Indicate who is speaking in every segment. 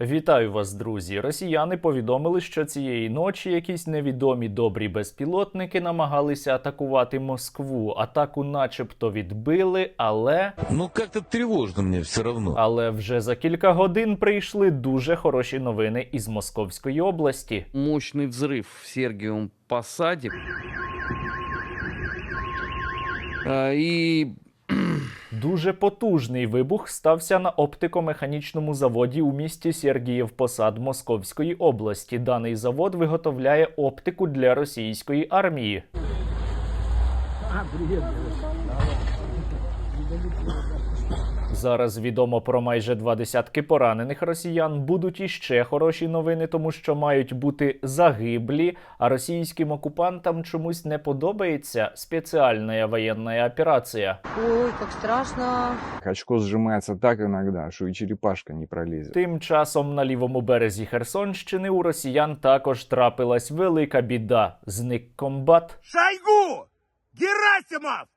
Speaker 1: Вітаю вас, друзі. Росіяни повідомили, що цієї ночі якісь невідомі добрі безпілотники намагалися атакувати Москву. Атаку, начебто, відбили, але
Speaker 2: Ну, как-то тревожно мне все равно.
Speaker 1: але вже за кілька годин прийшли дуже хороші новини із Московської області.
Speaker 3: мощный взрыв в Сергиевом Посаде. А, И
Speaker 1: Дуже потужний вибух стався на оптико-механічному заводі у місті Сергіїв Посад Московської області. Даний завод виготовляє оптику для російської армії. Зараз відомо про майже два десятки поранених росіян. Будуть іще хороші новини, тому що мають бути загиблі. А російським окупантам чомусь не подобається спеціальна воєнна операція.
Speaker 4: Ой, как страшно.
Speaker 5: Очко сжимается так иногда, что и черепашка не пролезет.
Speaker 1: Тим часом на лівому березі Херсонщини у росіян також трапилась велика біда. Зник комбат.
Speaker 6: Шойгу! Герасимов!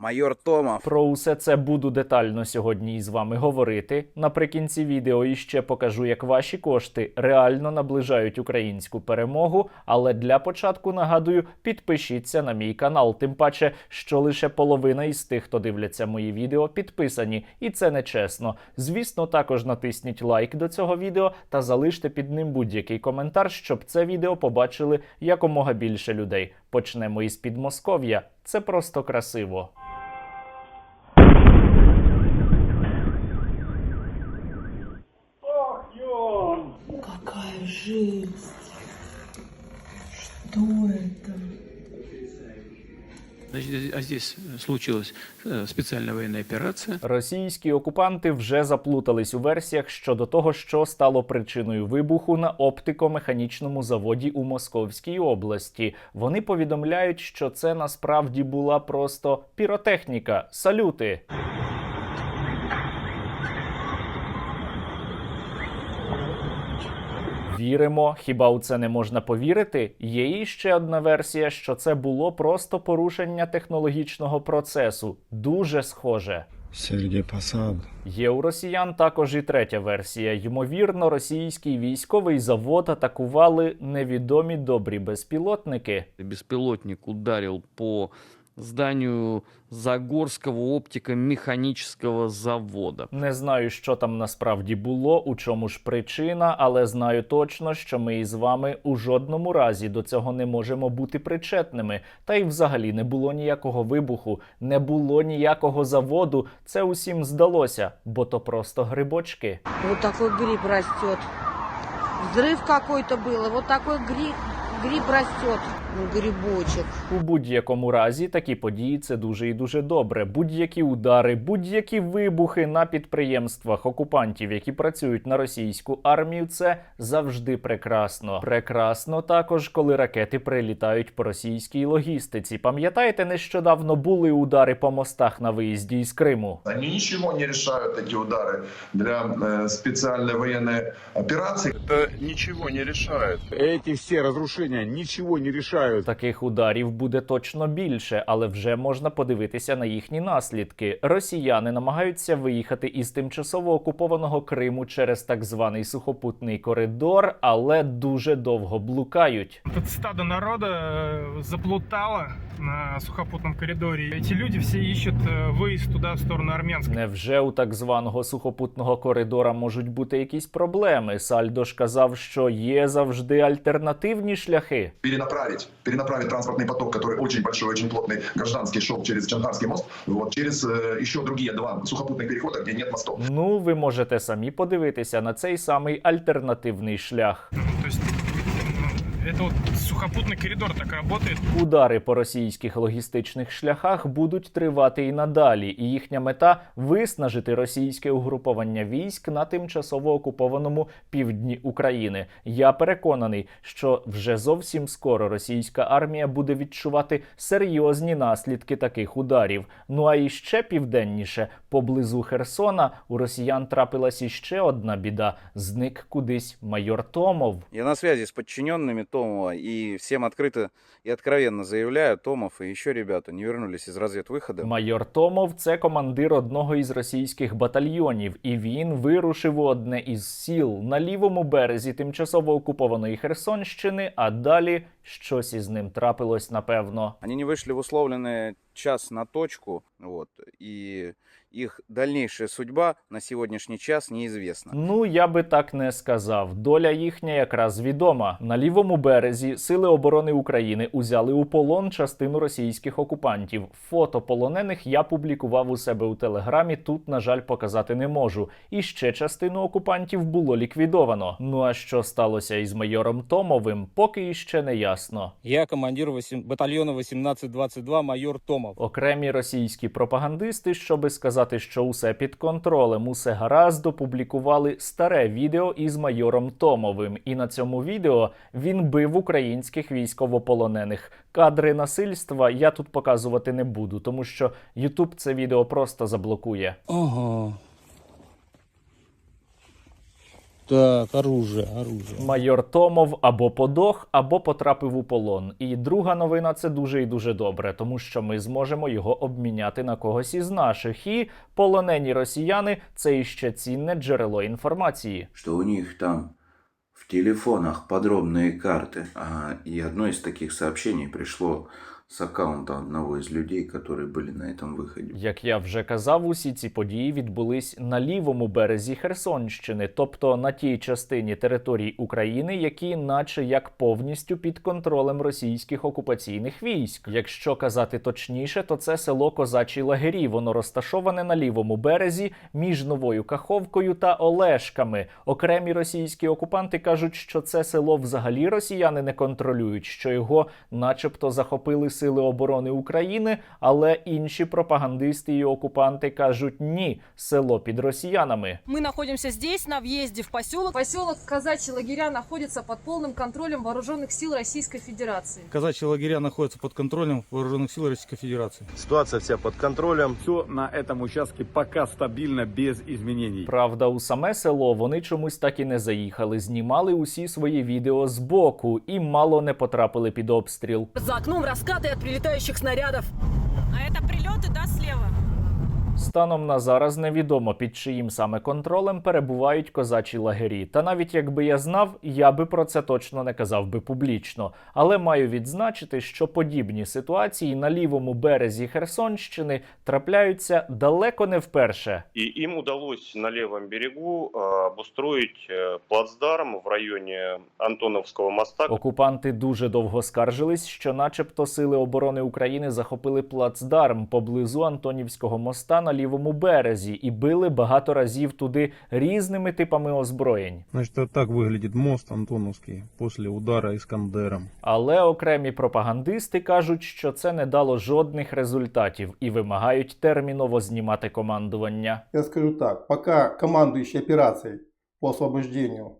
Speaker 7: Майор Томов.
Speaker 1: Про усе це буду детально сьогодні із вами говорити. Наприкінці відео іще покажу, як ваші кошти реально наближають українську перемогу. Але для початку нагадую, підпишіться на мій канал. Тим паче, що лише половина із тих, хто дивляться мої відео, підписані, і це не чесно. Звісно, також натисніть лайк до цього відео та залиште під ним будь-який коментар, щоб це відео побачили якомога більше людей. Почнемо із Підмосков'я. Це просто красиво.
Speaker 8: Значит, а здесь случилась спеціальна воєнна операція.
Speaker 1: Російські окупанти вже заплутались у версіях щодо того, що стало причиною вибуху на оптико-механічному заводі у Московській області. Вони повідомляють, що це насправді була просто піротехніка, салюти. Віримо, хіба у це не можна повірити? Є іще одна версія, що це було просто порушення технологічного процесу. Дуже схоже.
Speaker 5: Сергей Посад.
Speaker 1: Є у росіян також і третя версія. Ймовірно, російський військовий завод атакували невідомі добрі безпілотники.
Speaker 3: беспилотник ударил по зданию Загорского оптико-механического завода.
Speaker 1: Не знаю, що там насправді було, у чому ж причина, але знаю точно, що ми із вами у жодному разі до цього не можемо бути причетними. Та й взагалі не було ніякого вибуху, не було ніякого заводу. Це усім здалося, бо то просто грибочки.
Speaker 4: Вот такой гриб растет. Взрыв какой-то был, вот такой гриб, гриб растет. Ну, грибочек.
Speaker 1: У будь-якому разі такі події це дуже і дуже добре. Будь-які удари, будь-які вибухи на підприємствах окупантів, які працюють на російську армію, це завжди прекрасно. Прекрасно також, коли ракети прилітають по російській логістиці. Пам'ятаєте, нещодавно були удари по мостах на виїзді із Криму.
Speaker 9: Они ничего не решают, эти удары, для э, специальной военной операции.
Speaker 6: Это ничего не решает.
Speaker 5: Эти все разрушения ничего не решают.
Speaker 1: Таких ударів буде точно більше, але вже можна подивитися на їхні наслідки. Росіяни намагаються виїхати із тимчасово окупованого Криму через так званий сухопутний коридор, але дуже довго блукають.
Speaker 10: Тут стадо народа э, заплутало на сухопутном коридоре. Эти люди все ищут э, выезд туда, в сторону Армянска.
Speaker 1: Невже у так званого сухопутного коридора можуть бути якісь проблеми? Сальдо ж казав, що є завжди альтернативні шляхи.
Speaker 9: Перенаправить, перенаправить транспортный поток, который очень большой, очень плотный, гражданский шел через Чангарский мост, вот, через э, еще другие два сухопутных перехода, где нет мостов.
Speaker 1: Ну, ви можете самі подивитися на цей самий альтернативний шлях.
Speaker 10: Ну, То есть ну, это вот сухопутный коридор так работает.
Speaker 1: Удари по російських логістичних шляхах будуть тривати і надалі, і їхня мета виснажити російське угруповання військ на тимчасово окупованому півдні України. Я переконаний, що вже зовсім скоро російська армія буде відчувати серйозні наслідки таких ударів. Ну а іще південніше, поблизу Херсона, у росіян трапилась іще одна біда: зник кудись майор Томов.
Speaker 7: Я на связи с подчиненными Томова. И всем открыто и откровенно заявляю, Томов и еще ребята не вернулись из разведвыхода.
Speaker 1: Майор Томов це командир одного із російських батальйонів, і він вирушив у одне із сіл на лівому березі тимчасово окупованої Херсонщини. А далі щось із ним трапилось, напевно.
Speaker 7: Они не вышли в условленный час на точку, вот, и их дальнейшая судьба на сегодняшний час неизвестна.
Speaker 1: Ну, я би так не сказав. Доля їхня якраз відома. На лівому березі сили оборони України узяли у полон частину російських окупантів. Фото полонених я публікував у себе у телеграмі. Тут, на жаль, показати не можу. І ще частину окупантів було ліквідовано. Ну а що сталося із майором Томовим, поки іще не ясно.
Speaker 11: Я командир восем- батальона 1822 майор Томов.
Speaker 1: Окремі російські пропагандисти, щоби сказати, що усе під контролем, усе гаразд, опублікували старе відео із майором Томовим. І на цьому відео він бив українських військовополонених. Кадри насильства я тут показувати не буду, тому що Ютуб це відео просто заблокує.
Speaker 11: Ага. Так, оружие, оружие.
Speaker 1: Майор Томов або подох, або потрапив у полон. І друга новина це дуже і дуже добре, тому що ми зможемо його обміняти на когось із наших. І полонені росіяни це іще цінне джерело інформації.
Speaker 12: что у них там в телефонах подробные карты. А, и одно из таких сообщений пришло с аккаунта одного из людей, которые были на этом выходе.
Speaker 1: Як я вже казав, усі ці події відбулись на лівому березі Херсонщини, тобто на тій частині території України, які, наче як повністю під контролем російських окупаційних військ. Якщо казати точніше, то це село Козачі Лагері. Воно розташоване на лівому березі між новою Каховкою та Олешками. Окремі російські окупанти кажуть, що це село взагалі росіяни не контролюють, що його, начебто, захопили сили оборони України, але інші пропагандисти і окупанти кажуть ні, село під росіянами.
Speaker 13: Мы находимся здесь, на въезде в поселок. Поселок Казачьи лагеря находится под полным контролем вооруженных сил Российской Федерации.
Speaker 11: Казачьи лагеря находятся под контролем вооруженных сил Российской Федерации.
Speaker 6: Ситуация вся под контролем.
Speaker 8: Все на этом участке пока стабильно, без изменений.
Speaker 1: Правда, у саме село вони чомусь так і не заїхали. Знімали усі свої відео з боку і мало не потрапили під обстріл.
Speaker 13: За окном раскаты от прилетающих снарядов. А это прилеты, да, слева?
Speaker 1: Станом на зараз невідомо під чиїм саме контролем перебувають козачі лагері. Та навіть якби я знав, я би про це точно не казав би публічно. Але маю відзначити, що подібні ситуації на лівому березі Херсонщини трапляються далеко не вперше.
Speaker 6: И им удалось на левом берегу э, обустроить э, плацдарм в районе Антоновского моста.
Speaker 1: Окупанти дуже довго скаржились, що, начебто, сили оборони України захопили плацдарм поблизу Антонівського моста на лівому березі і били багато разів туди різними типами озброєнь.
Speaker 8: Значит, вот так выглядит мост Антоновский после удара Искандером.
Speaker 1: Але окремі пропагандисти кажуть, що це не дало жодних результатів і вимагають терміново знімати командування.
Speaker 14: Я скажу так, пока командующий операцией по освобождению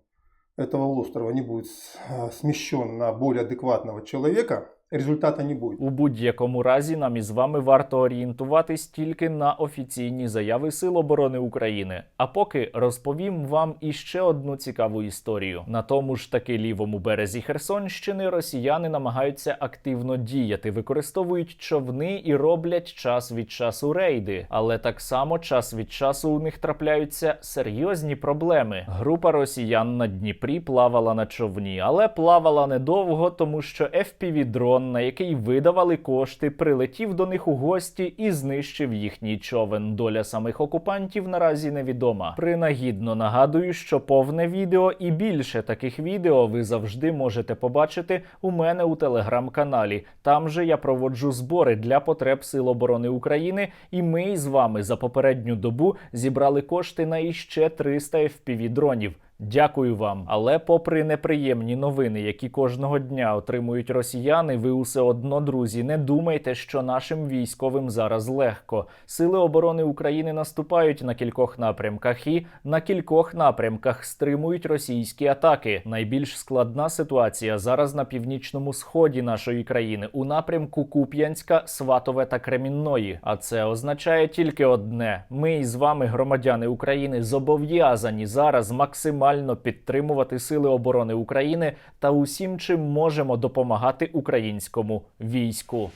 Speaker 14: этого острова не будет э, смещен на более адекватного человека, результата не будет.
Speaker 1: У будь-якому разі нам із вами варто орієнтуватись тільки на офіційні заяви Сил оборони України. А поки розповім вам іще одну цікаву історію. На тому ж таки лівому березі Херсонщини росіяни намагаються активно діяти, використовують човни і роблять час від часу рейди. Але так само час від часу у них трапляються серйозні проблеми. Група росіян на Дніпрі плавала на човні, але плавала недовго, тому що fpv дрон на який видавали кошти, прилетів до них у гості і знищив їхній човен. Доля самих окупантів наразі невідома. Принагідно нагадую, що повне відео і більше таких відео ви завжди можете побачити у мене у телеграм-каналі. Там же я проводжу збори для потреб Сил оборони України, і ми з вами за попередню добу зібрали кошти на іще 300 fpv дронів. Дякую вам. Але, попри неприємні новини, які кожного дня отримують росіяни, ви усе одно, друзі, не думайте, що нашим військовим зараз легко. Сили оборони України наступають на кількох напрямках і на кількох напрямках стримують російські атаки. Найбільш складна ситуація зараз на північному сході нашої країни у напрямку Куп'янська, Сватове та Кремінної. А це означає тільки одне: ми із вами, громадяни України, зобов'язані зараз максимально максимально підтримувати Сили оборони України та усім, чим можемо допомагати українському війську.